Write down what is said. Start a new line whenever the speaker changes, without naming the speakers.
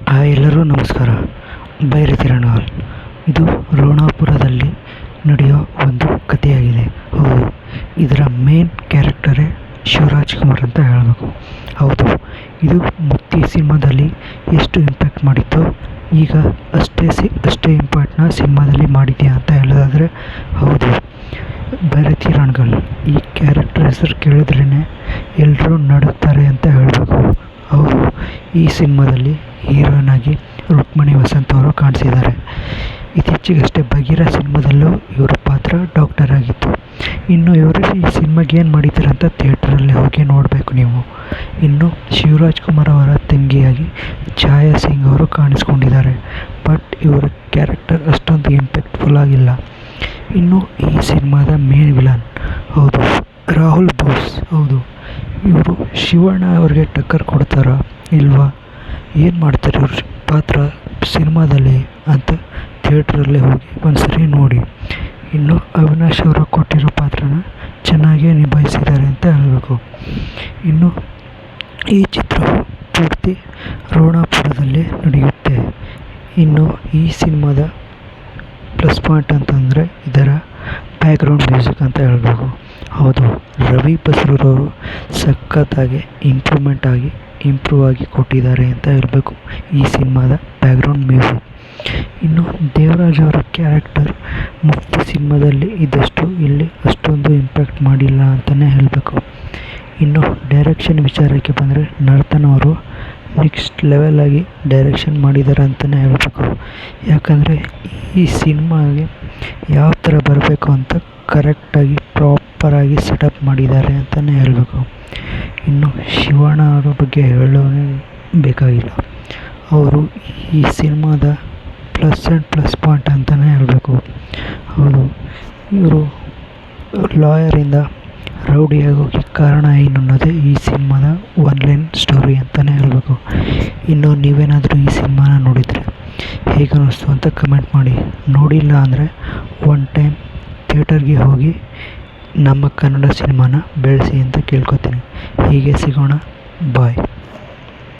Hi ಎಲ್ಲರೂ ನಮಸ್ಕಾರ. ಬೈರತಿರಣ ಹಾಲ್ ಇದು ರೋಣಾಪುರದಲ್ಲಿ ನಡೆಯೋ ಒಂದು ಕಥೆಯಾಗಿದೆ. ಹೌದು, ಇದರ ಮೇನ್ ಕ್ಯಾರೆಕ್ಟರೇ ಶಿವರಾಜ್ ಕುಮಾರ್ ಅಂತ ಹೇಳಬೇಕು. ಹೌದು, ಇದು ಮುತ್ತಿ ಸಿನಿಮಾದಲ್ಲಿ ಎಷ್ಟು ಇಂಪ್ಯಾಕ್ಟ್ ಮಾಡಿತ್ತೋ ಈಗ ಅಷ್ಟೇ ಸಿ, ಅಷ್ಟೇ ಇಂಪ್ಯಾಕ್ಟ್ನ ಸಿನಿಮಾದಲ್ಲಿ ಮಾಡಿದೆಯಾ ಅಂತ ಹೇಳೋದಾದರೆ ಹೌದು. ಭೈರತಿ ರಣಗಲ್ ಈ ಕ್ಯಾರೆಕ್ಟರ್ ಹೆಸರು ಕೇಳಿದ್ರೇ ಎಲ್ಲರೂ ನಡುತ್ತಾರೆ ಅಂತ ಹೇಳಬೇಕು. ಹೌದು, ಈ ಸಿನಿಮಾದಲ್ಲಿ ಹೀರೋಯಿನ್ ಆಗಿ ರುಕ್ಮಿಣಿ ವಸಂತ್ ಅವರು ಕಾಣಿಸಿದ್ದಾರೆ. ಇತ್ತೀಚೆಗಷ್ಟೇ ಬಗೀರ ಸಿನಿಮಾದಲ್ಲೂ ಇವರ ಪಾತ್ರ ಡಾಕ್ಟರ್ ಆಗಿತ್ತು ಇನ್ನು ಇವರು ಈ ಸಿನಿಮಾಗೆ ಏನು ಮಾಡಿದ್ದಾರೆ ಅಂತ ಥಿಯೇಟ್ರಲ್ಲಿ ಹೋಗಿ ನೋಡಬೇಕು ನೀವು. ಇನ್ನು ಶಿವರಾಜ್ ಕುಮಾರ್ ಅವರ ತಂಗಿಯಾಗಿ ಛಾಯಾ ಸಿಂಗ್ ಅವರು ಕಾಣಿಸ್ಕೊಂಡಿದ್ದಾರೆ. ಬಟ್ ಇವರ ಕ್ಯಾರೆಕ್ಟರ್ ಅಷ್ಟೊಂದು ಇಂಪ್ಯಾಕ್ಟ್ಫುಲ್ ಆಗಿಲ್ಲ. ಇನ್ನು ಈ ಸಿನಿಮಾದ ಮೇನ್ ವಿಲನ್ ಹೌದು, ರಾಹುಲ್ ಬೋಸ್. ಹೌದು, ಇವರು ಶಿವಣ್ಣ ಅವ್ರಿಗೆ ಟಕ್ಕರ್ ಕೊಡ್ತಾರಾ ಇಲ್ವಾ? ಏನು ಮಾಡ್ತಾರೆ ಇವ್ರ? ಪಾತ್ರ ಸಿನಿಮಾದಲ್ಲಿ ಅಂತ ಥಿಯೇಟ್ರಲ್ಲೇ ಹೋಗಿ ಒಂದು ಸರಿ ನೋಡಿ. ಇನ್ನು ಅವಿನಾಶ್ ಅವರು ಕೊಟ್ಟಿರೋ ಪಾತ್ರನ ಚೆನ್ನಾಗೇ ನಿಭಾಯಿಸಿದ್ದಾರೆ ಅಂತ ಹೇಳಬೇಕು. ಇನ್ನು ಈ ಚಿತ್ರವು ಪೂರ್ತಿ ರೋಣಾಪುರದಲ್ಲಿ ನಡೆಯುತ್ತೆ. ಇನ್ನು ಈ ಸಿನಿಮಾದ ಪ್ಲಸ್ ಪಾಯಿಂಟ್ ಅಂತಂದರೆ ಇದರ ಬ್ಯಾಕ್ಗ್ರೌಂಡ್ ಮ್ಯೂಸಿಕ್ ಅಂತ ಹೇಳಬೇಕು. ಹೌದು, ರವಿ ಬಸ್ರೂರವರು ಸಖತ್ತಾಗಿ ಇಂಪ್ರೂವ್ಮೆಂಟ್ ಆಗಿ ಇಂಪ್ರೂವ್ ಆಗಿ ಕೊಟ್ಟಿದ್ದಾರೆ ಅಂತ ಹೇಳಬೇಕು ಈ ಸಿನಿಮಾದ ಬ್ಯಾಕ್ಗ್ರೌಂಡ್ ಮ್ಯೂಸಿಕ್ ಇನ್ನು ದೇವರಾಜ್ ಅವರ ಕ್ಯಾರೆಕ್ಟರ್ ಮುಕ್ತಿ ಸಿನಿಮಾದಲ್ಲಿ ಇದ್ದಷ್ಟು ಇಲ್ಲಿ ಅಷ್ಟೊಂದು ಇಂಪ್ಯಾಕ್ಟ್ ಮಾಡಿಲ್ಲ ಅಂತಲೇ ಹೇಳಬೇಕು. ಇನ್ನು ಡೈರೆಕ್ಷನ್ ವಿಚಾರಕ್ಕೆ ಬಂದರೆ ನರ್ತನ್ ಅವರು ನೆಕ್ಸ್ಟ್ ಲೆವೆಲಾಗಿ ಡೈರೆಕ್ಷನ್ ಮಾಡಿದ್ದಾರೆ ಅಂತಲೇ ಹೇಳಬೇಕು. ಯಾಕಂದರೆ ಈ ಸಿನಿಮಾಗೆ ಯಾವ ಥರ ಬರಬೇಕು ಅಂತ ಕರೆಕ್ಟಾಗಿ ಪ್ರಾಪರಾಗಿ ಸೆಟಪ್ ಮಾಡಿದ್ದಾರೆ ಅಂತಲೇ ಹೇಳಬೇಕು. ಇನ್ನು ಶಿವಣ್ಣ ಅವರ ಬಗ್ಗೆ ಹೇಳೋನೇ ಬೇಕಾಗಿಲ್ಲ. ಅವರು ಈ ಸಿನಿಮಾದ ಪ್ಲಸ್ ಆ್ಯಂಡ್ ಪ್ಲಸ್ ಪಾಯಿಂಟ್ ಅಂತಲೇ ಹೇಳಬೇಕು. ಅವರು ಇವರು ಲಾಯರಿಂದ ರೌಡಿಯಾಗೋಕ್ಕೆ ಕಾರಣ ಏನು ಅನ್ನೋದೇ ಈ ಸಿನಿಮಾದ ಒನ್ ಲೈನ್ ಸ್ಟೋರಿ ಅಂತಲೇ ಹೇಳಬೇಕು. ಇನ್ನು ನೀವೇನಾದರೂ ಈ ಸಿನಿಮಾನ ನೋಡಿದರೆ ಹೇಗೆ ಅನ್ನಿಸ್ತು ಅಂತ ಕಮೆಂಟ್ ಮಾಡಿ. ನೋಡಿಲ್ಲ ಅಂದರೆ ಒನ್ ಟೈಮ್ ಥಿಯೇಟರ್ಗೆ ಹೋಗಿ ನಮ್ಮ ಕನ್ನಡ ಸಿನಿಮಾನ ಬೆಳೆಸಿ ಅಂತ ಕೇಳ್ಕೊತೀನಿ. ಹೀಗೆ ಸಿಗೋಣ. ಬಾಯ್.